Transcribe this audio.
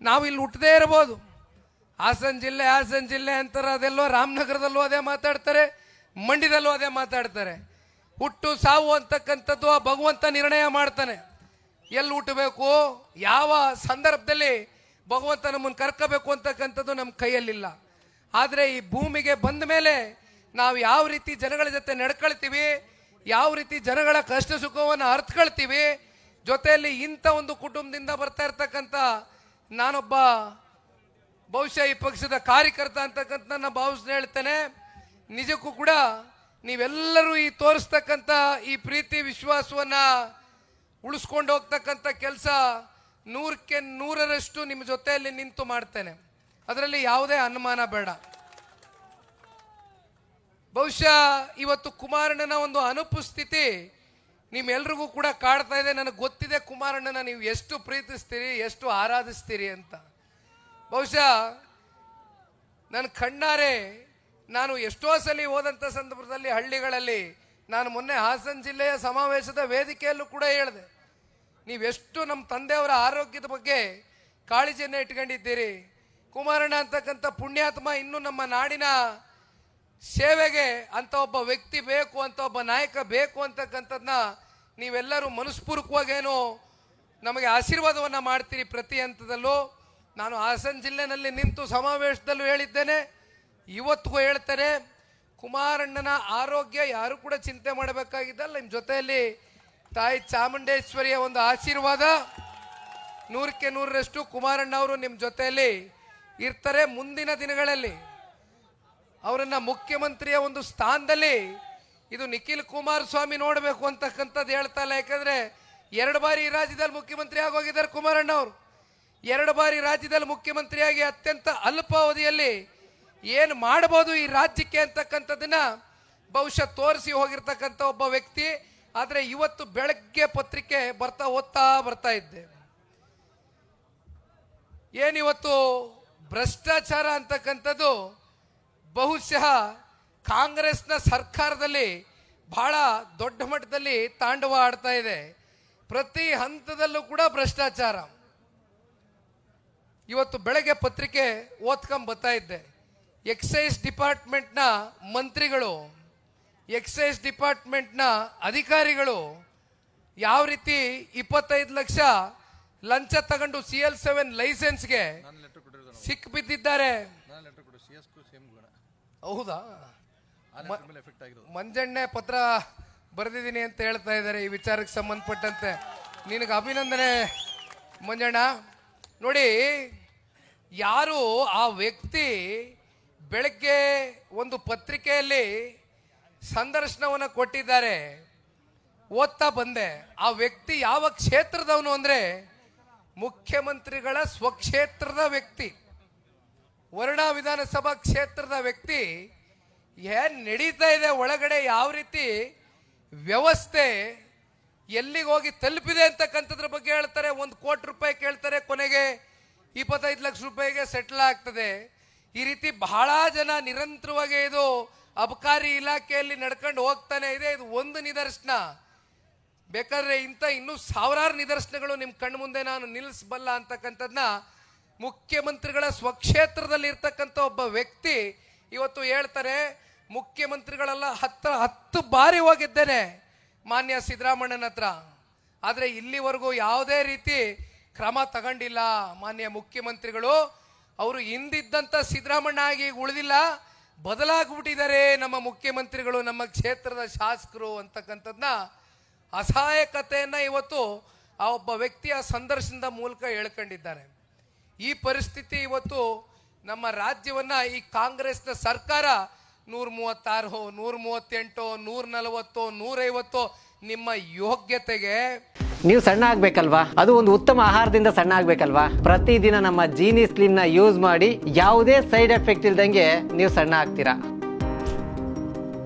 ನಾವು ಇಲ್ಲಿ ಹುಟ್ಟದೇ ಇರಬಹುದು ಹಾಸನ ಜಿಲ್ಲೆ ಹಾಸನ ಜಿಲ್ಲೆ ಅಂತಾರೆ, ಅದೆಲ್ಲೋ ರಾಮನಗರದಲ್ಲೂ ಅದೇ ಮಾತಾಡ್ತಾರೆ, ಮಂಡ್ಯದಲ್ಲೂ ಅದೇ ಮಾತಾಡ್ತಾರೆ. ಹುಟ್ಟು ಸಾವು ಅಂತಕ್ಕಂಥದ್ದು ಆ ಭಗವಂತ ನಿರ್ಣಯ ಮಾಡ್ತಾನೆ. ಎಲ್ಲಿ ಹುಟ್ಟಬೇಕು, ಯಾವ ಸಂದರ್ಭದಲ್ಲಿ ಭಗವಂತ ನಮ್ಮನ್ನು ಕರ್ಕೋಬೇಕು ಅಂತಕ್ಕಂಥದ್ದು ನಮ್ಮ ಕೈಯಲ್ಲಿಲ್ಲ. ಆದರೆ ಈ ಭೂಮಿಗೆ ಬಂದ ಮೇಲೆ ನಾವು ಯಾವ ರೀತಿ ಜನಗಳ ಜೊತೆ ನಡ್ಕೊಳ್ತೀವಿ, ಯಾವ ರೀತಿ ಜನಗಳ ಕಷ್ಟ ಸುಖವನ್ನು ಅರ್ಥಕೊಳ್ತೀವಿ ಜೊತೆಯಲ್ಲಿ ಇಂಥ ಒಂದು ಕುಟುಂಬದಿಂದ ಬರ್ತಾ ಇರ್ತಕ್ಕಂಥ ನಾನೊಬ್ಬ ಬಹುಶಃ ಈ ಪಕ್ಷದ ಕಾರ್ಯಕರ್ತ ಅಂತಕ್ಕಂಥ ನಾನು ಭಾವಿಸ್ತಾ ಹೇಳ್ತೇನೆ. ನಿಜಕ್ಕೂ ಕೂಡ ನೀವೆಲ್ಲರೂ ಈ ತೋರಿಸ್ತಕ್ಕಂಥ ಈ ಪ್ರೀತಿ, ವಿಶ್ವಾಸವನ್ನ ಉಳಿಸ್ಕೊಂಡು ಹೋಗ್ತಕ್ಕಂಥ ಕೆಲಸ ನೂರಕ್ಕೆ ನೂರರಷ್ಟು ನಿಮ್ಮ ಜೊತೆಯಲ್ಲಿ ನಿಂತು ಮಾಡ್ತೇನೆ. ಅದರಲ್ಲಿ ಯಾವುದೇ ಅನುಮಾನ ಬೇಡ. ಬಹುಶಃ ಇವತ್ತು ಕುಮಾರಣ್ಣನ ಒಂದು ಅನುಪಸ್ಥಿತಿ ನಿಮ್ಮೆಲ್ರಿಗೂ ಕೂಡ ಕಾಡ್ತಾ ಇದೆ, ನನಗೆ ಗೊತ್ತಿದೆ ಕುಮಾರಣ್ಣನ ನೀವು ಎಷ್ಟು ಪ್ರೀತಿಸ್ತೀರಿ, ಎಷ್ಟು ಆರಾಧಿಸ್ತೀರಿ ಅಂತ. ಬಹುಶಃ ನನ್ನ ಕಣ್ಣಾರೆ, ನಾನು ಎಷ್ಟೋ ಸಲ ಹೋದಂಥ ಸಂದರ್ಭದಲ್ಲಿ ಹಳ್ಳಿಗಳಲ್ಲಿ ನಾನು ಮೊನ್ನೆ ಹಾಸನ ಜಿಲ್ಲೆಯ ಸಮಾವೇಶದ ವೇದಿಕೆಯಲ್ಲೂ ಕೂಡ ಹೇಳಿದೆ ನೀವೆಷ್ಟು ನಮ್ಮ ತಂದೆಯವರ ಆರೋಗ್ಯದ ಬಗ್ಗೆ ಕಾಳಜಿಯನ್ನು ಇಟ್ಕೊಂಡಿದ್ದೀರಿ. ಕುಮಾರಣ್ಣ ಅಂತಕ್ಕಂಥ ಪುಣ್ಯಾತ್ಮ ಇನ್ನೂ ನಮ್ಮ ನಾಡಿನ ಸೇವೆಗೆ ಅಂತ ಒಬ್ಬ ವ್ಯಕ್ತಿ ಬೇಕು ಅಂತ ಒಬ್ಬ ನಾಯಕ ಬೇಕು ಅಂತಕ್ಕಂಥದ್ದನ್ನ ನೀವೆಲ್ಲರೂ ಮನಸ್ಪೂರ್ವಕವಾಗೇನು ನಮಗೆ ಆಶೀರ್ವಾದವನ್ನು ಮಾಡ್ತೀರಿ ಪ್ರತಿ ಹಂತದಲ್ಲೂ. ನಾನು ಹಾಸನ ಜಿಲ್ಲೆನಲ್ಲಿ ನಿಂತು ಸಮಾವೇಶದಲ್ಲೂ ಹೇಳಿದ್ದೇನೆ. ಇವತ್ತಿಗೂ ಹೇಳ್ತಾರೆ ಕುಮಾರಣ್ಣನ ಆರೋಗ್ಯ ಯಾರು ಕೂಡ ಚಿಂತೆ ಮಾಡಬೇಕಾಗಿದ್ದಲ್ಲ. ನಿಮ್ಮ ಜೊತೆಯಲ್ಲಿ ತಾಯಿ ಚಾಮುಂಡೇಶ್ವರಿಯ ಒಂದು ಆಶೀರ್ವಾದ. ನೂರಕ್ಕೆ ನೂರರಷ್ಟು ಕುಮಾರಣ್ಣ ಅವರು ನಿಮ್ಮ ಜೊತೆಯಲ್ಲಿ ಇರ್ತಾರೆ ಮುಂದಿನ ದಿನಗಳಲ್ಲಿ. ಅವರನ್ನ ಮುಖ್ಯಮಂತ್ರಿಯ ಒಂದು ಸ್ಥಾನದಲ್ಲಿ ಇದು ನಿಖಿಲ್ ಕುಮಾರಸ್ವಾಮಿ ನೋಡಬೇಕು ಅಂತಕ್ಕಂಥದ್ದು ಹೇಳ್ತಾ ಇಲ್ಲ. ಯಾಕಂದ್ರೆ ಎರಡು ಬಾರಿ ರಾಜ್ಯದಲ್ಲಿ ಮುಖ್ಯಮಂತ್ರಿ ಆಗೋಗಿದ್ದಾರೆ ಕುಮಾರಣ್ಣ ಅವರು. ಎರಡು ಬಾರಿ ರಾಜ್ಯದಲ್ಲಿ ಮುಖ್ಯಮಂತ್ರಿಯಾಗಿ ಅತ್ಯಂತ ಅಲ್ಪಾವಧಿಯಲ್ಲಿ ಏನು ಮಾಡಬಹುದು ಈ ರಾಜ್ಯಕ್ಕೆ ಅಂತಕ್ಕಂಥದ್ದನ್ನ ಬಹುಶಃ ತೋರಿಸಿ ಹೋಗಿರ್ತಕ್ಕಂಥ ಒಬ್ಬ ವ್ಯಕ್ತಿ. ಆದರೆ ಇವತ್ತು ಬೆಳಗ್ಗೆ ಪತ್ರಿಕೆ ಬರ್ತಾ ಓದ್ತಾ ಬರ್ತಾ ಇದ್ದೆ. ಏನಿವತ್ತು ಭ್ರಷ್ಟಾಚಾರ ಅಂತಕ್ಕಂಥದ್ದು ಬಹುಶಃ ಕಾಂಗ್ರೆಸ್ನ ಸರ್ಕಾರದಲ್ಲಿ ಬಹಳ ದೊಡ್ಡ ಮಟ್ಟದಲ್ಲಿ ತಾಂಡವ ಆಡ್ತಾ ಇದೆ. ಪ್ರತಿ ಹಂತದಲ್ಲೂ ಕೂಡ ಭ್ರಷ್ಟಾಚಾರ. ಇವತ್ತು ಬೆಳಗ್ಗೆ ಪತ್ರಿಕೆ ಓದ್ಕೊಂಡ್ ಬರ್ತಾ ಇದ್ದೆ. ಎಕ್ಸೈಸ್ ಡಿಪಾರ್ಟ್ಮೆಂಟ್ನ ಮಂತ್ರಿಗಳು ಎಕ್ಸೈಸ್ ಡಿಪಾರ್ಟ್ಮೆಂಟ್ನ ಅಧಿಕಾರಿಗಳು ಯಾವ ರೀತಿ ಇಪ್ಪತ್ತೈದು ಲಕ್ಷ ಲಂಚ ತಗೊಂಡು ಸಿ ಎಲ್ ಸೆವೆನ್ ಲೈಸೆನ್ಸ್ಗೆ ಸಿಕ್ ಬಿದ್ದಿದ್ದಾರೆ ಹೌದಾ? ಆ ಎಫೆಕ್ಟ್ ಆಗಿರೋದು. ಮಂಜಣ್ಣೆ ಪತ್ರ ಬರೆದಿದ್ದೀನಿ ಅಂತ ಹೇಳ್ತಾ ಇದ್ದಾರೆ ಈ ವಿಚಾರಕ್ಕೆ ಸಂಬಂಧಪಟ್ಟಂತೆ. ನಿನಗೆ ಅಭಿನಂದನೆ ಮಂಜಣ್ಣ. ನೋಡಿ ಯಾರು ಆ ವ್ಯಕ್ತಿ ಬೆಳಗ್ಗೆ ಒಂದು ಪತ್ರಿಕೆಯಲ್ಲಿ ಸಂದರ್ಶನವನ್ನು ಕೊಟ್ಟಿದ್ದಾರೆ ಓದ್ತಾ ಬಂದೆ. ಆ ವ್ಯಕ್ತಿ ಯಾವ ಕ್ಷೇತ್ರದವನು ಅಂದರೆ ಮುಖ್ಯಮಂತ್ರಿಗಳ ಸ್ವಕ್ಷೇತ್ರದ ವ್ಯಕ್ತಿ. ವರ್ಣಾ ವಿಧಾನಸಭಾ ಕ್ಷೇತ್ರದ ವ್ಯಕ್ತಿ ಏನ್ ನಡೀತಾ ಇದೆ ಒಳಗಡೆ ಯಾವ ರೀತಿ ವ್ಯವಸ್ಥೆ ಎಲ್ಲಿಗೆ ಹೋಗಿ ತಲುಪಿದೆ ಅಂತಕ್ಕಂಥದ್ರ ಬಗ್ಗೆ ಹೇಳ್ತಾರೆ. ಒಂದು ಕೋಟಿ ರೂಪಾಯಿ ಕೇಳ್ತಾರೆ ಕೊನೆಗೆ ಇಪ್ಪತ್ತೈದು ಲಕ್ಷ ರೂಪಾಯಿಗೆ ಸೆಟ್ಲ್ ಆಗ್ತದೆ. ಈ ರೀತಿ ಬಹಳ ಜನ ನಿರಂತರವಾಗಿ ಇದು ಅಬಕಾರಿ ಇಲಾಖೆಯಲ್ಲಿ ನಡ್ಕೊಂಡು ಹೋಗ್ತಾನೆ ಇದೆ. ಇದು ಒಂದು ನಿದರ್ಶನ. ಬೇಕಾದ್ರೆ ಇಂಥ ಇನ್ನೂ ಸಾವಿರಾರು ನಿದರ್ಶನಗಳು ನಿಮ್ಮ ಕಣ್ಮುಂದೆ ನಾನು ನಿಲ್ಲಿಸಬಲ್ಲ ಅಂತಕ್ಕಂಥದ್ನ ಮುಖ್ಯಮಂತ್ರಿಗಳ ಸ್ವಕ್ಷೇತ್ರದಲ್ಲಿ ಇರ್ತಕ್ಕಂಥ ಒಬ್ಬ ವ್ಯಕ್ತಿ ಇವತ್ತು ಹೇಳ್ತಾರೆ, ಮುಖ್ಯಮಂತ್ರಿಗಳೆಲ್ಲ ಹತ್ತಿರ ಹತ್ತು ಬಾರಿ ಹೋಗಿದ್ದೇನೆ ಮಾನ್ಯ ಸಿದ್ದರಾಮಣ್ಣನ ಹತ್ರ. ಆದರೆ ಇಲ್ಲಿವರೆಗೂ ಯಾವುದೇ ರೀತಿ ಕ್ರಮ ತಗೊಂಡಿಲ್ಲ ಮಾನ್ಯ ಮುಖ್ಯಮಂತ್ರಿಗಳು. ಅವರು ಹಿಂದಿದ್ದಂಥ ಸಿದ್ದರಾಮಣ್ಣ ಆಗಿ ಉಳಿದಿಲ್ಲ, ಬದಲಾಗ್ಬಿಟ್ಟಿದ್ದಾರೆ ನಮ್ಮ ಮುಖ್ಯಮಂತ್ರಿಗಳು, ನಮ್ಮ ಕ್ಷೇತ್ರದ ಶಾಸಕರು ಅಂತಕ್ಕಂಥದ್ದನ್ನ ಅಸಹಾಯಕತೆಯನ್ನು ಇವತ್ತು ಆ ಒಬ್ಬ ವ್ಯಕ್ತಿಯ ಸಂದರ್ಶನದ ಮೂಲಕ ಹೇಳ್ಕೊಂಡಿದ್ದಾರೆ. ಈ ಪರಿಸ್ಥಿತಿ ಇವತ್ತು ನಮ್ಮ ರಾಜ್ಯವನ್ನ, ಈ ಕಾಂಗ್ರೆಸ್ನ ಸರ್ಕಾರ ನೂರ ಮೂವತ್ತಾರು ನೂರ ಮೂವತ್ತೆಂಟು ನೂರ ನಲವತ್ತು ನೂರೈವತ್ತು ನಿಮ್ಮ ಯೋಗ್ಯತೆಗೆ ನೀವು ಸಣ್ಣ ಆಗ್ಬೇಕಲ್ವಾ? ಅದು ಒಂದು ಉತ್ತಮ ಆಹಾರದಿಂದ ಸಣ್ಣ ಆಗ್ಬೇಕಲ್ವಾ? ಪ್ರತಿದಿನ ನಮ್ಮ ಜೀನಿ ಸ್ಲಿಮ್ನ ಯೂಸ್ ಮಾಡಿ ಯಾವುದೇ ಸೈಡ್ ಎಫೆಕ್ಟ್ ಇಲ್ದಂಗೆ ನೀವು ಸಣ್ಣ ಆಗ್ತೀರಾ?